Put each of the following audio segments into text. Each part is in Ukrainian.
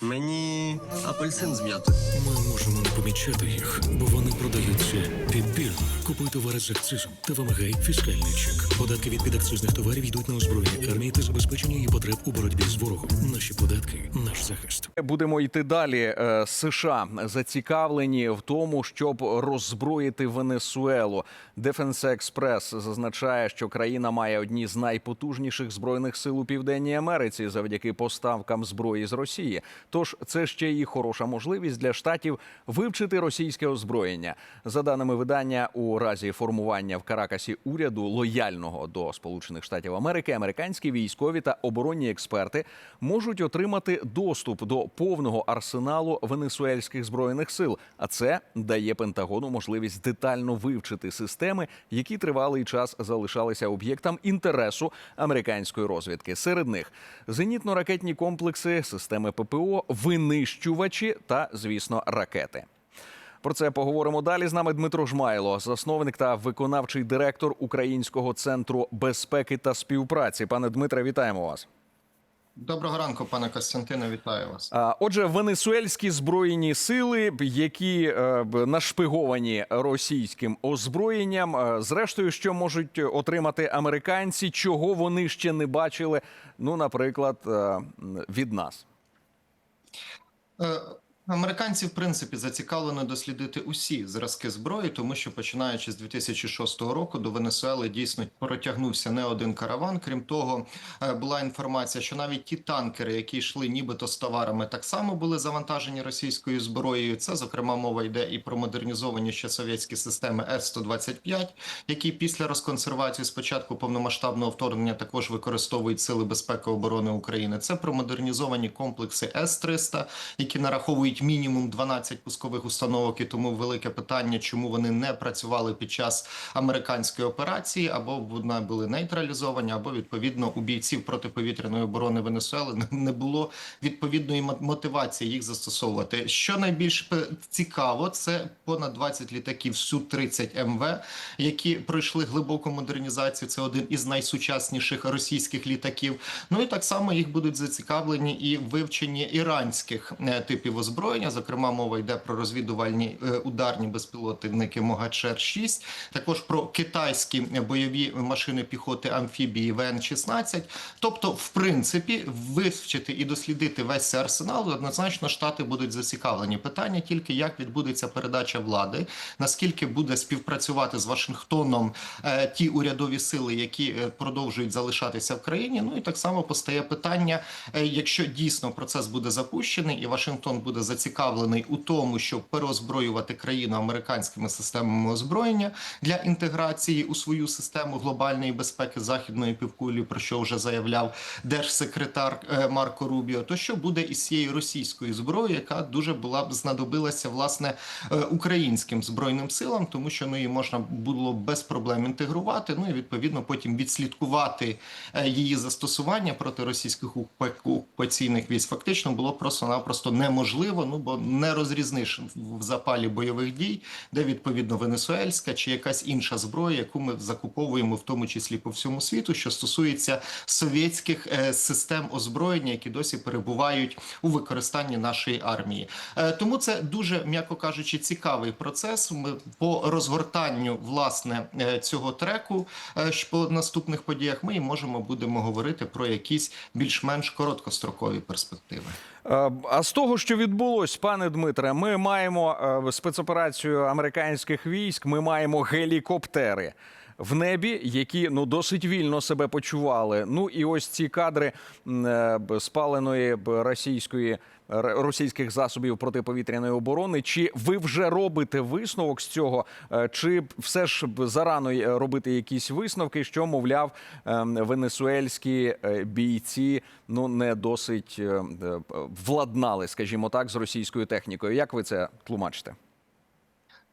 Мені апельсин з м'ятою. Ми можемо не помічати їх, бо вони продаються підбірно. Купуй товари з акцизом та вимагай фіскальний чек. Податки від підакцизних товарів йдуть на озброєння армії та забезпечення її потреб у боротьбі з ворогом. Наші податки наш захист. Будемо йти далі. Е, США зацікавлені в тому, щоб роззброїти Венесуелу. Defense Express зазначає, що країна має одні з найпотужніших збройних сил у південній Америці завдяки поставкам зброї з Росії. Тож це ще й хороша можливість для штатів вивчити російське озброєння. За даними видання, у разі формування в Каракасі уряду лояльного до Сполучених Штатів Америки, американські військові та оборонні експерти можуть отримати доступ до повного арсеналу венесуельських збройних сил. А це дає Пентагону можливість детально вивчити системи, які тривалий час залишалися об'єктом інтересу американської розвідки. Серед них зенітно-ракетні комплекси, системи ППО, винищувачі та, звісно, ракети. Про це поговоримо далі. З нами Дмитро Жмайло, засновник та виконавчий директор Українського центру безпеки та співпраці. Пане Дмитре, вітаємо вас. Доброго ранку, пане Костянтине, вітаю вас. Отже, венесуельські збройні сили, які е, нашпиговані російським озброєнням, е, зрештою, що можуть отримати американці, чого вони ще не бачили. Ну, наприклад, е, від нас. 呃 Американці, в принципі, зацікавлені дослідити усі зразки зброї, тому що починаючи з 2006 року до Венесуели дійсно протягнувся не один караван. Крім того, е, була інформація, що навіть ті танкери, які йшли нібито з товарами, так само були завантажені російською зброєю. Це зокрема мова йде і про модернізовані ще совєтські системи С-125, які після розконсервації спочатку повномасштабного вторгнення також використовують сили безпеки оборони України. Це про модернізовані комплекси С-300, які нараховують мінімум 12 пускових установок. І тому велике питання, чому вони не працювали під час американської операції, або вони були нейтралізовані, або відповідно у бійців протиповітряної оборони Венесуели не- було відповідної мотивації їх застосовувати. Що найбільш цікаво, це понад 20 літаків су 30 МВ, які пройшли глибоку модернізацію. Це один із найсучасніших російських літаків. Ну і так само їх будуть зацікавлені і вивчені іранських е, типів озброєння. Зокрема, мова йде про розвідувальні е, ударні безпілотники Могачер 6 також про китайські бойові машини піхоти амфібії ВН-16. Тобто, в принципі, вивчити і дослідити весь цей арсенал однозначно штати будуть зацікавлені. Питання тільки як відбудеться передача влади, наскільки буде співпрацювати з Вашингтоном е, ті урядові сили, які е, продовжують залишатися в країні. Ну і так само постає питання, якщо дійсно процес буде запущений, і Вашингтон буде зацікавлений у тому, щоб переозброювати країну американськими системами озброєння для інтеграції у свою систему глобальної безпеки західної півкулі, про що вже заявляв держсекретар е, Марко Рубіо. То що буде із цією російською зброєю, яка дуже була б знадобилася власне е, українським збройним силам, тому що ну її можна було без проблем інтегрувати. Ну і відповідно потім відслідкувати е, її застосування проти російських окупа- окупаційних військ. Фактично було просто-напросто неможливо. Ну бо не розрізниш в запалі бойових дій, де відповідно венесуельська чи якась інша зброя, яку ми закуповуємо в тому числі по всьому світу, що стосується совєтських е, систем озброєння, які досі перебувають у використанні нашої армії. Е, Тому це дуже, м'яко кажучи, цікавий процес. Ми по розгортанню власне е, цього треку по наступних подіях ми можемо будемо говорити про якісь більш-менш короткострокові перспективи. Е, А з того, що відбулось, пане Дмитре, ми маємо е, спецоперацію американських військ. Ми маємо гелікоптери в небі, які ну досить вільно себе почували. Ну і ось ці кадри е, спаленої російської російських засобів протиповітряної оборони. Чи ви вже робите висновок з цього? Е, Чи все ж зарано е, робити якісь висновки, що мовляв ем, венесуельські бійці ну не досить е, е, владнали, скажімо так, з російською технікою? Як ви це тлумачите?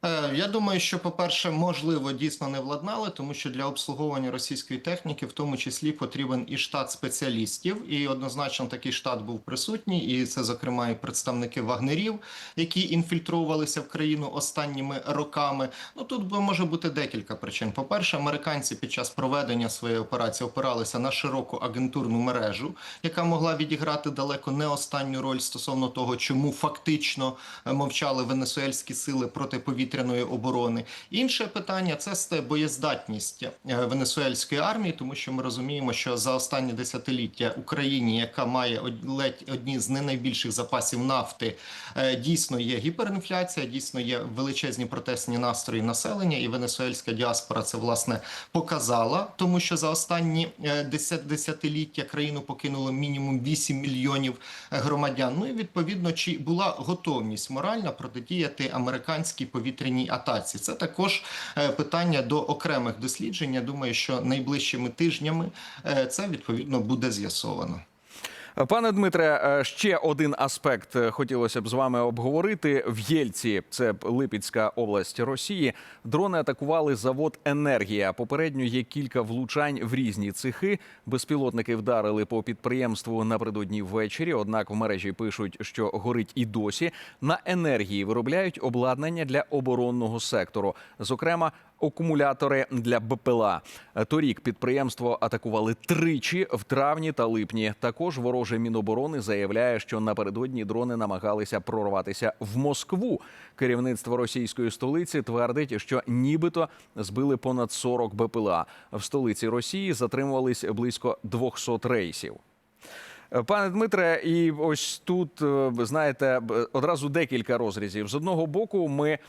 Е, Я думаю, що, по-перше, можливо, дійсно не владнали, тому що для обслуговування російської техніки, в тому числі, потрібен і штат спеціалістів. І однозначно такий штат був присутній. І це, зокрема, і представники вагнерів, які інфільтрувалися в країну останніми роками. Ну тут може бути декілька причин. По-перше, американці під час проведення своєї операції опиралися на широку агентурну мережу, яка могла відіграти далеко не останню роль стосовно того, чому фактично е, мовчали венесуельські сили протиповітряної оборони. Інше питання це боєздатність е, венесуельської армії, тому що ми розуміємо, що за останні десятиліття Україні, яка має ледь одні з не найбільших запасів нафти, е, дійсно є гіперінфляція, дійсно є величезні протестні настрої населення, і венесуельська діаспора це власне показала, тому що за останні е, десятиліття країну покинуло мінімум 8 мільйонів громадян. Ну і відповідно, чи була готовність моральна протидіяти американській повітряній атаці? Це також е, питання до окремих досліджень. Я думаю, що найближчими тижнями е, це відповідно буде з'ясовано. Пане Дмитре, е, ще один аспект е, хотілося б з вами обговорити. В Єльці, це Липецька область Росії, дрони атакували завод Енергія. Попередньо є кілька влучань в різні цехи. Безпілотники вдарили по підприємству напередодні ввечері. Однак в мережі пишуть, що горить і досі. На енергії виробляють обладнання для оборонного сектору, зокрема акумулятори для БПЛА. Торік підприємство атакували тричі в травні та липні. Також вороже міноборони заявляє, що напередодні дрони намагалися прорватися в Москву. Керівництво російської столиці твердить, що нібито збили понад 40 БПЛА. В столиці Росії затримувались близько 200 рейсів. Пане Дмитре, і ось тут е, знаєте одразу декілька розрізів. З одного боку, ми е,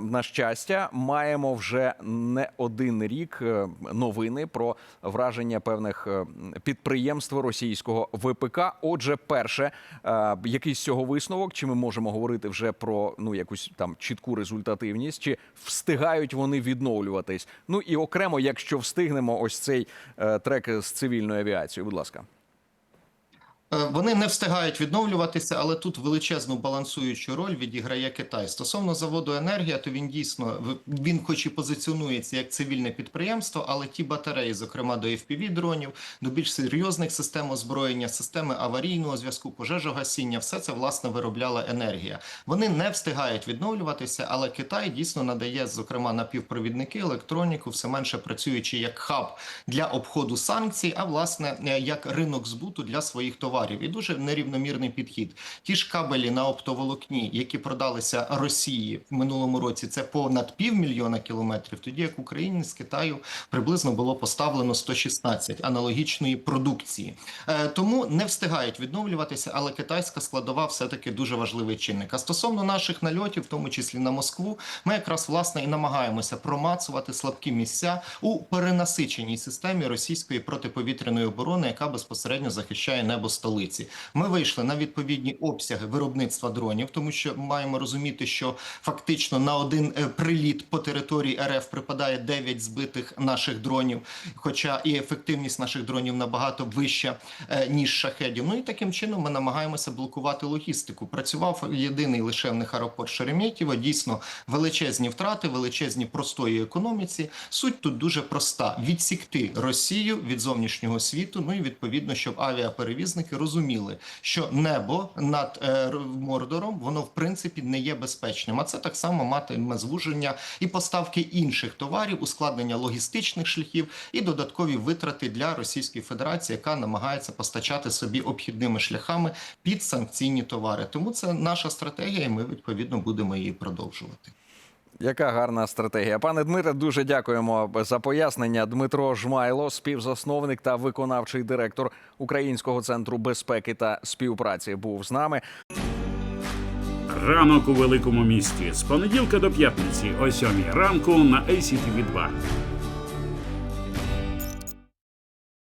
на щастя маємо вже не один рік е, новини про враження певних е, підприємств російського ВПК. Отже, перше, е, який з цього висновок, чи ми можемо говорити вже про ну якусь там чітку результативність, чи встигають вони відновлюватись? Ну і окремо, якщо встигнемо, ось цей е, трек з цивільною авіацією. Будь ласка. Е, Вони не встигають відновлюватися, але тут величезну балансуючу роль відіграє Китай. Стосовно заводу енергія, то він дійсно він, хоч і позиціонується як цивільне підприємство, але ті батареї, зокрема до fpv дронів, до більш серйозних систем озброєння, системи аварійного зв'язку, пожежогасіння, все це власне виробляла енергія. Вони не встигають відновлюватися, але Китай дійсно надає, зокрема, напівпровідники, електроніку, все менше працюючи як хаб для обходу санкцій, а власне е, як ринок збуту для своїх товарів. І дуже нерівномірний підхід. Ті ж кабелі на оптоволокні, які продалися Росії в минулому році, це понад півмільйона кілометрів. Тоді як Україні з Китаю приблизно було поставлено 116 аналогічної продукції. Е, тому не встигають відновлюватися, але китайська складова все таки дуже важливий чинник. А стосовно наших нальотів, в тому числі на Москву, ми якраз власне і намагаємося промацувати слабкі місця у перенасиченій системі російської протиповітряної оборони, яка безпосередньо захищає небо столиці. Ми вийшли на відповідні обсяги виробництва дронів, тому що маємо розуміти, що фактично на один е, приліт по території РФ припадає 9 збитих наших дронів, хоча і ефективність наших дронів набагато вища е, ніж шахедів. Ну і таким чином ми намагаємося блокувати логістику. Працював єдиний лише в них аеропорт Шереметьєво. Дійсно величезні втрати, величезні простої економіці. Суть тут дуже проста: відсікти Росію від зовнішнього світу. Ну і відповідно, щоб авіаперевізники розуміли, що небо над е, Мордором воно в принципі не є безпечним. А це так само матиме звуження і поставки інших товарів, ускладнення логістичних шляхів і додаткові витрати для Російської Федерації, яка намагається постачати собі обхідними шляхами під санкційні товари. Тому це наша стратегія, і ми відповідно будемо її продовжувати. Яка гарна стратегія, пане Дмитре. Дуже дякуємо за пояснення. Дмитро Жмайло, співзасновник та виконавчий директор Українського центру безпеки та співпраці, був з нами. Ранок у великому місті з понеділка до п'ятниці о 7 ранку на ACTV 2